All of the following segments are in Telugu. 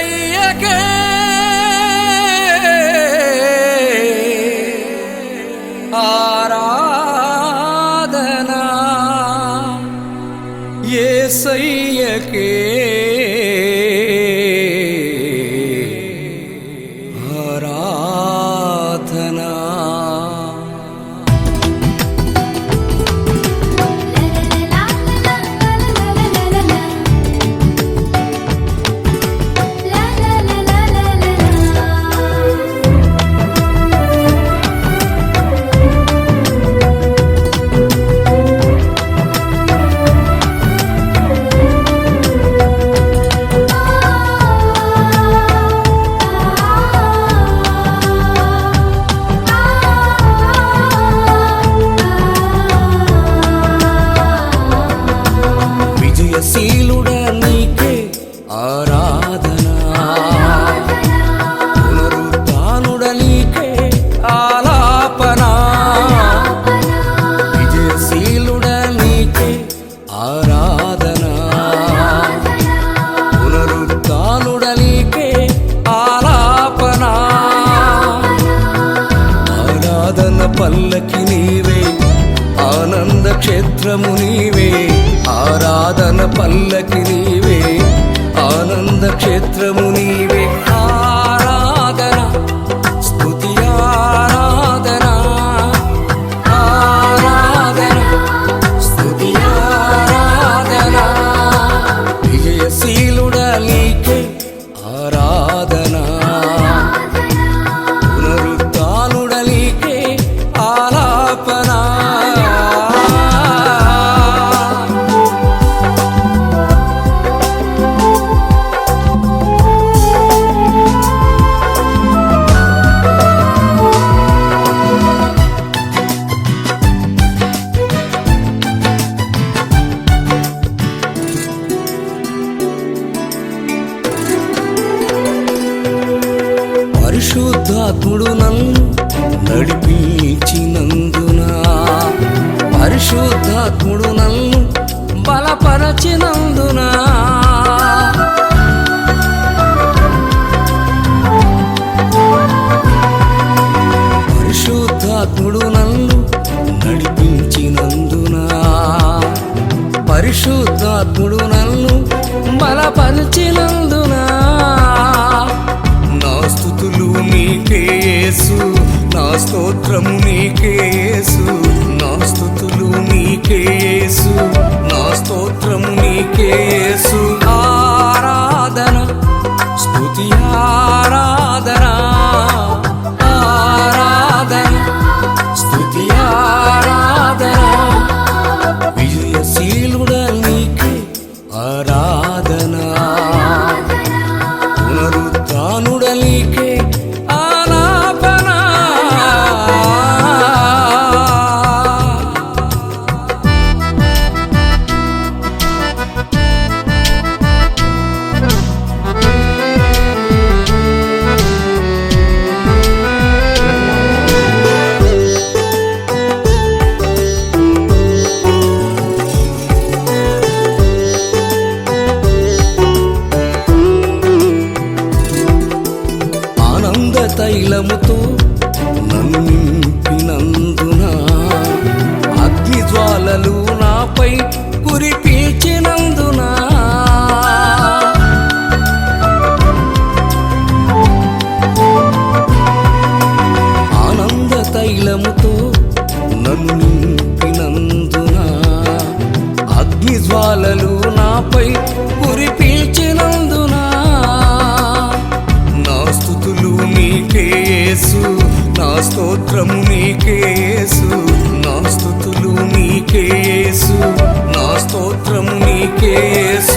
وإياك శీలుడా నీకే ఆరాధన. పునరుత్నుడ నీకే ఆలాపన. విజయశీలుడ నీకే ఆరాధన. పునరుత్నుడ నీకే ఆలాపన. ఆరాధన పల్లకి నీవే ఆనంద క్షేత్రము నీవే. సాధన పల్లకి నీవే. ఆనంద క్షేత్రము నీవే. బలకుడు నన్ను బలపరచినందున పరిశుద్ధాత్ముడు నన్ను నడిపించినందున పరిశుద్ధాత్ముడు నన్ను బలపరిచినందున నా స్థుతులు నీకేసు నా స్తోత్రము నీకేసు స్తోత్రము నీకే ఆరాధన స్తుతి ఆరాధన ఆరాధన స్తుతి ఆరాధన. విజయశీలుడ నీకే ఆరాధన పునరుత్నుడ నీకే అలలు నాపై కురిపించినందున నా స్థుతులు నీకేసు నా స్తోత్రము నీకేసు నా స్థుతులు నీకేసు నా స్తోత్రము నీకేసు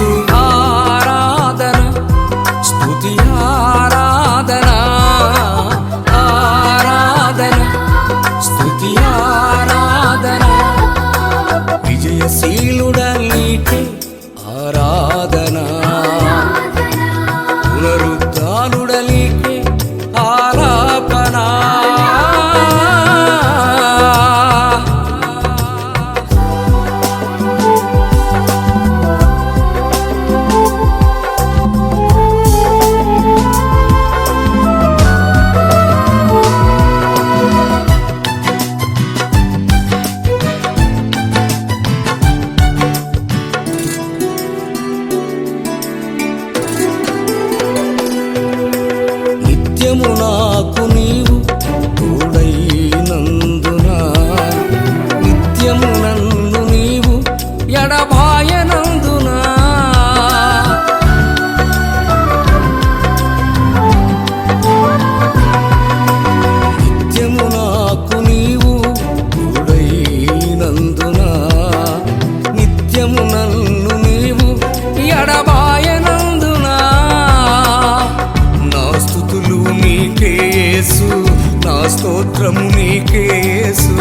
స్తోత్రము నీకేసు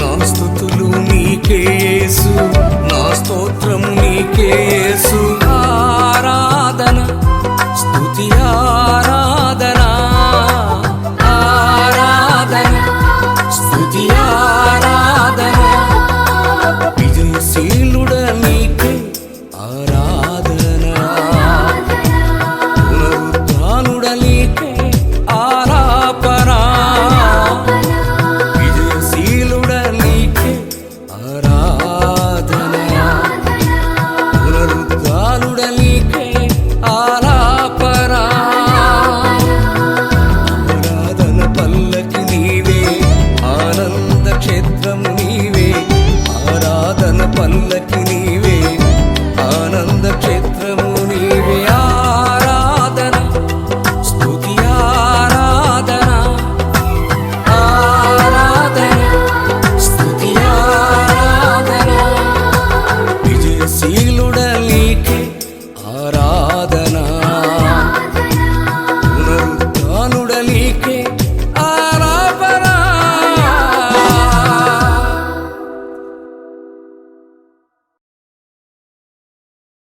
నా స్థుతులు నీకేసు నా స్తోత్రము నీకేసు ఆరాధన స్థుతి ఆరాధన Adana.